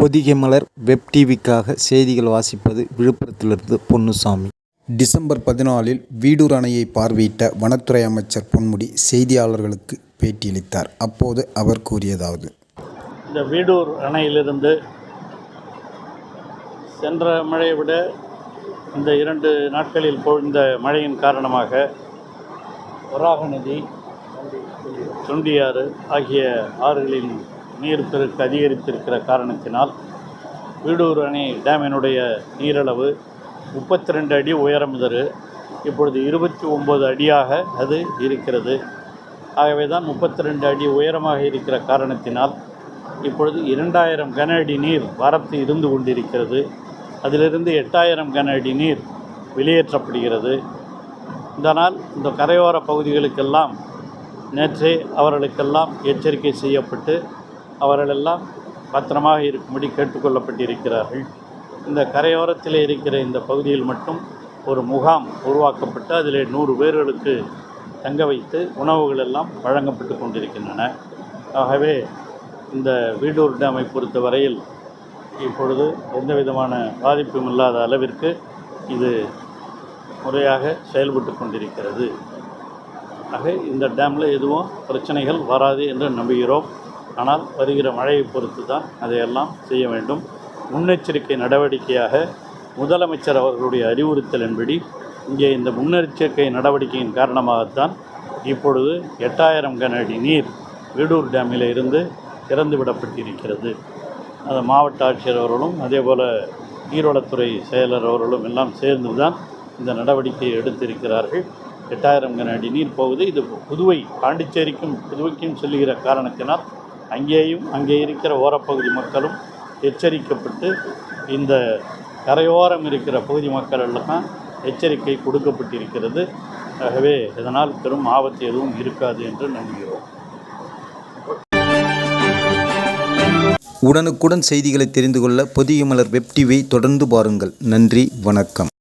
பொதிகை மலர் web டிவிக்காக செய்திகள் வாசிப்பது விழுப்புரத்திலிருந்து Ponnusamy. December பதினாலில் வீடூர் அணையை பார்வையிட்ட வனத்துறை அமைச்சர் பொன்முடி செய்தியாளர்களுக்கு பேட்டியளித்தார். அப்போது அவர் கூறியதாவது. இந்த வீடூர் அணையிலிருந்து சென்ற மழையை விட இந்த இரண்டு நாட்களில் பொழிந்த மழையின் காரணமாக வராக நதி தொண்டியாறு ஆகிய ஆறுகளின் நீர்ப்பெருக்கு அதிகரித்திருக்கிற காரணத்தினால் வீடூர் அணை டேமினுடைய நீரளவு முப்பத்தி ரெண்டு அடி உயரம் இதரு இப்பொழுது இருபத்தி ஒம்பது அடியாக அது இருக்கிறது. ஆகவே தான் முப்பத்தி ரெண்டு அடி உயரமாக இருக்கிற காரணத்தினால் இப்பொழுது இரண்டாயிரம் கன அடி நீர் வரத்து இருந்து கொண்டிருக்கிறது. அதிலிருந்து எட்டாயிரம் கன அடி நீர் வெளியேற்றப்படுகிறது. இதனால் இந்த கரையோர பகுதிகளுக்கெல்லாம் நேற்றே அவர்களுக்கெல்லாம் எச்சரிக்கை செய்யப்பட்டு அவர்களெல்லாம் பத்திரமாக இருக்கும்படி கேட்டுக்கொள்ளப்பட்டிருக்கிறார்கள். இந்த கரையோரத்தில் இருக்கிற இந்த பகுதியில் மட்டும் ஒரு முகாம் உருவாக்கப்பட்டு அதில் நூறு பேர்களுக்கு தங்க வைத்து உணவுகள் எல்லாம் வழங்கப்பட்டு கொண்டிருக்கின்றன. ஆகவே இந்த வீடூர் டேமை பொறுத்த வரையில் இப்பொழுது எந்த விதமான பாதிப்பும் இல்லாத அளவிற்கு இது முறையாக செயல்பட்டு கொண்டிருக்கிறது. ஆக இந்த டேமில் எதுவும் பிரச்சனைகள் வராது என்று நம்புகிறோம். ஆனால் வருகிற மழையை பொறுத்து தான் அதையெல்லாம் செய்ய வேண்டும். முன்னெச்சரிக்கை நடவடிக்கையாக முதலமைச்சர் அவர்களுடைய அறிவுறுத்தலின்படி இங்கே இந்த முன்னெச்சரிக்கை நடவடிக்கையின் காரணமாகத்தான் இப்பொழுது எட்டாயிரம் கன அடி நீர் வீடூர் டேமில் இருந்து திறந்து விடப்பட்டிருக்கிறது அது மாவட்ட ஆட்சியர் அவர்களும் அதே போல் நீர்வளத்துறை செயலர் அவர்களும் எல்லாம் சேர்ந்து தான் இந்த நடவடிக்கையை எடுத்திருக்கிறார்கள். எட்டாயிரம் கன அடி நீர் போகுது. இது புதுவை பாண்டிச்சேரிக்கும் புதுவைக்கும் சொல்லுகிற காரணத்தினால் அங்கேயும் அங்கே இருக்கிற ஓரப்பகுதி மக்களும் எச்சரிக்கப்பட்டு இந்த கரையோரம் இருக்கிற பகுதி மக்கள் எல்லாம் எச்சரிக்கை கொடுக்கப்பட்டிருக்கிறது. ஆகவே இதனால் பெரும் ஆபத்து எதுவும் இருக்காது என்று நம்புகிறோம். உடனுக்குடன் செய்திகளை தெரிந்து கொள்ள பொதிய மலர் வெப் டிவியை தொடர்ந்து பாருங்கள். நன்றி வணக்கம்.